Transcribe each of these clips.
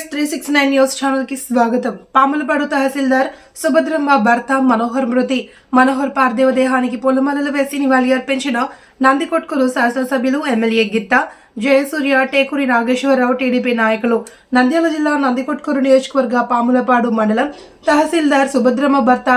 Six nine news ఛానల్కి స్వాగతం. పాములపాడు తహసీల్దార్ సుభద్రమ్మ భర్త మనోహర్ మృతి. మనోహర్ పార్థివ దేహానికి పొలమలలు వేసి నివాళి అర్పించిన నందికొట్కూరు శాసనసభ్యులు ఎమ్మెల్యే గిత్త జయసూర్య టేకూరి నాగేశ్వరరావు టీడీపీ నాయకులు. నంద్యాల జిల్లా నందికొట్కూరు నియోజకవర్గ పాములపాడు మండలం తహసీల్దార్ సుభద్రమ్మ భర్త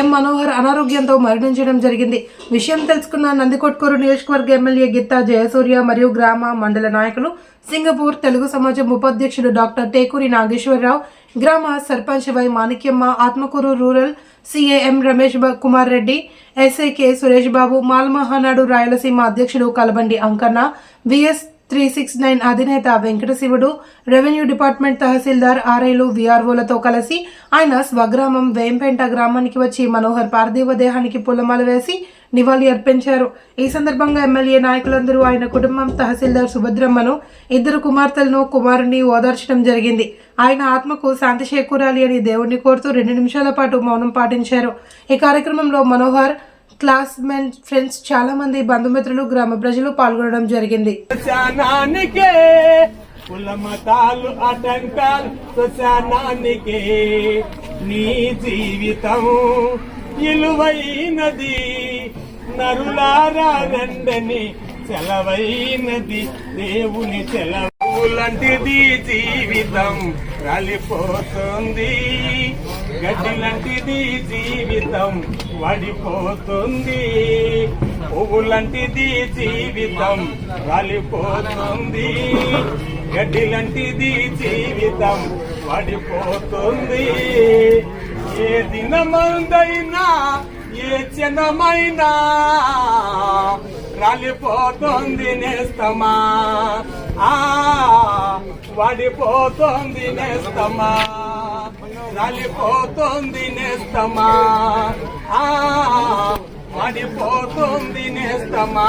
ఎం మనోహర్ అనారోగ్యంతో మరణించడం జరిగింది. విషయం తెలుసుకున్న నందికొట్కూరు నియోజకవర్గ ఎమ్మెల్యే గిత్తా జయసూర్య మరియు గ్రామ మండల నాయకులు సింగపూర్ తెలుగు సమాజం ఉపాధ్యక్షుడు డాక్టర్ టేకూరి నాగేశ్వరరావు గ్రామ sarpanch Y Manikyamma Atmakur rural CAM Ramesh Kumar Reddy ఎస్ఐకే Suresh Babu Malmahanadu Rayalaseema అధ్యక్షుడు Kalabandi Ankanna VS three six nine అధినేత వెంకటశివుడు రెవెన్యూ డిపార్ట్మెంట్ తహసీల్దార్ ఆర్ఐలు విఆర్ఓలతో కలిసి ఆయన స్వగ్రామం వేంపేంట గ్రామానికి వచ్చి మనోహర్ పార్థివ దేహానికి పుల్లమాల వేసి నివాళి అర్పించారు. ఈ సందర్భంగా ఎమ్మెల్యే నాయకులందరూ ఆయన కుటుంబం తహసీల్దార్ సుభద్రమ్మను ఇద్దరు కుమార్తెలను కుమారుని ఓదార్చడం జరిగింది. ఆయన ఆత్మకు శాంతి చేకూరాలి అని దేవుణ్ణి కోరుతూ రెండు నిమిషాల పాటు మౌనం పాటించారు. ఈ కార్యక్రమంలో మనోహర్ క్లాస్మేట్ ఫ్రెండ్స్ చాలా మంది బంధుమిత్రులు గ్రామ ప్రజలు పాల్గొనడం జరిగింది. మతాలు నీ జీవితం ఇలువైనది. నరులారా రండని సెలవైనది దేవుని లాంటిది జీవితం రాలిపోతుంది. గడ్డి లాంటిది జీవితం వడిపోతుంది. పువ్వులంటిది జీవితం రాలిపోతుంది. గడ్డి లాంటిది జీవితం వడిపోతుంది. ఏ దినమందైనా ఏ చిన్నమైనా రాలిపోతుంది నేస్తమా. ఆ వడిపోతుంది నేస్తమా రాలిపోతుంది నేస్తమా ఆ వడిపోతుంది నేస్తమా